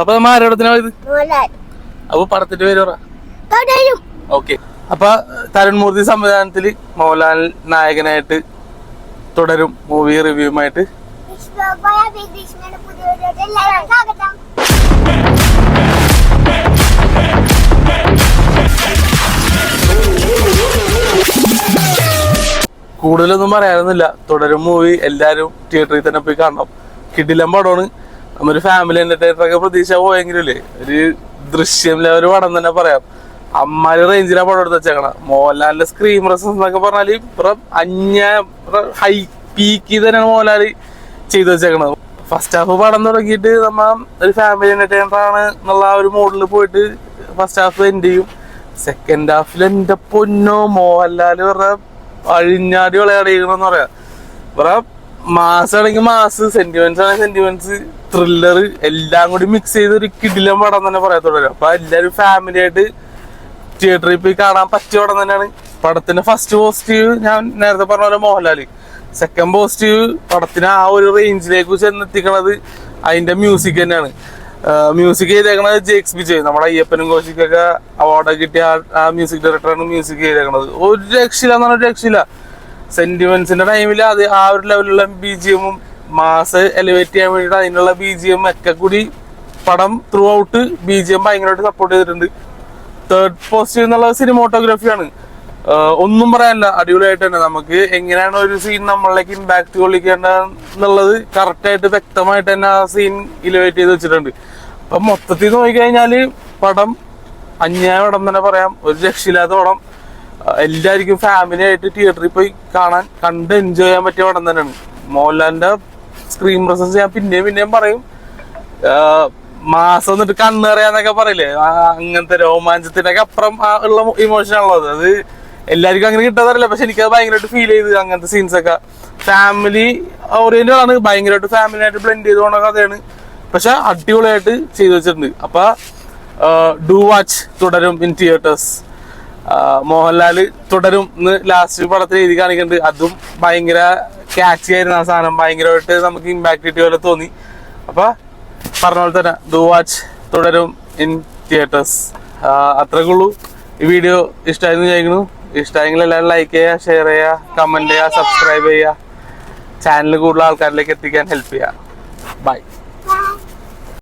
അപ്പൊ നമ്മ ആരോടത്തിനാ ഇത്? അപ്പൊ പടത്തിന്റെ പേര് പറ. ഓക്കെ. അപ്പൊ തരുൺമൂർത്തി സംവിധാനത്തിൽ മോഹൻലാൽ നായകനായിട്ട് തുടരും മൂവി റിവ്യൂമായിട്ട്. കൂടുതലൊന്നും പറയാനൊന്നുമില്ല. തുടരും മൂവി എല്ലാരും തിയേറ്ററിൽ തന്നെ പോയി കാണണം. കിടിലം പടമാണ്. നമ്മൊരു ഫാമിലി എന്റർടൈനറൊക്കെ പ്രതീക്ഷ പോയെങ്കിലേ ഒരു ദൃശ്യം ലെവൽ പടം തന്നെ പറയാം. അമ്മാര് റേഞ്ചിലാ പടം എടുത്ത് വെച്ചേക്കണം. മോഹൻലാലിന്റെ സ്ക്രീൻ പ്രസൻസ് എന്നൊക്കെ പറഞ്ഞാൽ ഇപ്പം അഞ്ഞ ഹൈ പീക്ക് തന്നെയാണ് മോഹൻലാൽ ചെയ്തു വെച്ചേക്കണത് ഫസ്റ്റ് ഹാഫ് പടം തുടങ്ങിയിട്ട് നമ്മ ഒരു ഫാമിലി എന്റർടൈനർ ആണ് എന്നുള്ള ആ ഒരു മോഡിൽ പോയിട്ട് ഫസ്റ്റ് ഹാഫ് എൻഡ് ചെയ്യും. സെക്കൻഡ് ഹാഫിൽ എന്റെ പൊന്നോ മോഹൻലാൽ പറഞ്ഞ അഴിഞ്ഞാടി വിളയാടിക്കണമെന്ന് പറയാം. പറയാം മാസ് ആണെങ്കിൽ മാസ് സെന്റിമെന്റ്സ് ആണെങ്കിൽ സെന്റിമെന്റ്സ് ത്രില്ലർ എല്ലാം കൂടി മിക്സ് ചെയ്ത് ഒരു കിടിലം പടം തന്നെ പറയത്തുള്ളൂ. അപ്പൊ എല്ലാരും ഫാമിലി ആയിട്ട് തിയേറ്ററിൽ പോയി കാണാൻ പറ്റിയ പടം തന്നെയാണ്. പടത്തിന്റെ ഫസ്റ്റ് പോസിറ്റീവ് ഞാൻ നേരത്തെ പറഞ്ഞ പോലെ മോഹൻലാൽ സെക്കൻഡ് പോസിറ്റീവ് പടത്തിന് ആ ഒരു റേഞ്ചിലേക്ക് ചെന്നെത്തിക്കണത് അതിന്റെ മ്യൂസിക് തന്നെയാണ്. മ്യൂസിക് ചെയ്തേക്കണത് ജേക്സ് ബിജയ് നമ്മുടെ അയ്യപ്പനും കോശിക്കൊക്കെ അവാർഡ് കിട്ടിയ ആ- മ്യൂസിക് ഡയറക്ടറാണ് മ്യൂസിക് ചെയ്തേക്കണത്. ഒരു രക്ഷയില്ല എന്നാണ് പറഞ്ഞ രക്ഷയില്ല. സെന്റിമെന്റ്സിന്റെ ടൈമിൽ അത് ആ ഒരു ലെവലിലുള്ള ബി ജി എമ്മും മാസ് എലിവേറ്റ് ചെയ്യാൻ വേണ്ടിയിട്ട് അതിനുള്ള ബി ജി എം ഒക്കെ കൂടി പടം throughout B G M ഭയങ്കരമായിട്ട് സപ്പോർട്ട് ചെയ്തിട്ടുണ്ട്. തേർഡ് പോസ്റ്റ് എന്നുള്ള സിനിമോട്ടോഗ്രാഫിയാണ് ഒന്നും പറയാനില്ല. അടിപൊളിയായിട്ട് തന്നെ. നമുക്ക് എങ്ങനെയാണ് ഒരു സീൻ നമ്മളിലേക്ക് ഇമ്പാക്ട് കൊള്ളിക്കേണ്ടത് എന്നുള്ളത് കറക്റ്റായിട്ട് വ്യക്തമായിട്ട് തന്നെ ആ സീൻ ഇലവേറ്റ് ചെയ്ത് വെച്ചിട്ടുണ്ട്. അപ്പൊ മൊത്തത്തിൽ നോക്കിക്കഴിഞ്ഞാൽ പടം അന്യായ പടം തന്നെ പറയാം. ഒരു രക്ഷയില്ലാത്ത പടം. എല്ലാവർക്കും ഫാമിലി ആയിട്ട് തിയേറ്ററിൽ പോയി കാണാൻ കണ്ട് എൻജോയ് ചെയ്യാൻ പറ്റിയ പടം തന്നെയാണ്. മോഹൻലാലിന്റെ സ്ക്രീൻ പ്രസൻസ് ഞാൻ പിന്നെയും പിന്നെയും പറയും. മാസം എന്നിട്ട് കണ്ണേറിയാന്നൊക്കെ പറയില്ലേ? അങ്ങനത്തെ രോമാഞ്ചത്തിനൊക്കെ അപ്പുറം ഉള്ള ഇമോഷൻ ആണുള്ളത് അത്. എല്ലാവർക്കും അങ്ങനെ കിട്ടാതറില്ല പക്ഷെ എനിക്കത് ഭയങ്കരമായിട്ട് ഫീൽ ചെയ്ത് അങ്ങനത്തെ സീൻസ് ഒക്കെ. ഫാമിലി ഓറിയന്റഡ് ആണ് ഭയങ്കരമായിട്ട് ഫാമിലി ആയിട്ട് ബ്ലെൻഡ് ചെയ്ത് പോണ കഥയാണ്. പക്ഷെ അടിപൊളിയായിട്ട് ചെയ്തു വെച്ചിട്ടുണ്ട്. അപ്പൊ do watch Thudarum in theatres Mohanlal Thudarum last പടത്തിൽ എഴുതി കാണിക്കുന്നുണ്ട്. അതും ഭയങ്കര ക്യാച്ചി ആയിരുന്നു ആ സാധനം ഭയങ്കരമായിട്ട് നമുക്ക് ഇമ്പാക്ട് കിട്ടിയ പോലെ തോന്നി. അപ്പൊ പറഞ്ഞ പോലെ തന്നെ do watch Thudarum in theatres അത്രയ്ക്കേ ഉള്ളൂ. ഈ വീഡിയോ ഇഷ്ടമായിരുന്നു വിചാരിക്കുന്നു. ഇഷ്ടമായെങ്കിൽ എല്ലാവരും ലൈക്ക് ചെയ്യുക ഷെയർ ചെയ്യുക കമന്റ് ചെയ്യുക സബ്സ്ക്രൈബ് ചെയ്യുക. ചാനൽ കൂടുതൽ ആൾക്കാരിലേക്ക് എത്തിക്കാൻ ഹെൽപ്പ് ചെയ്യുക. ബൈ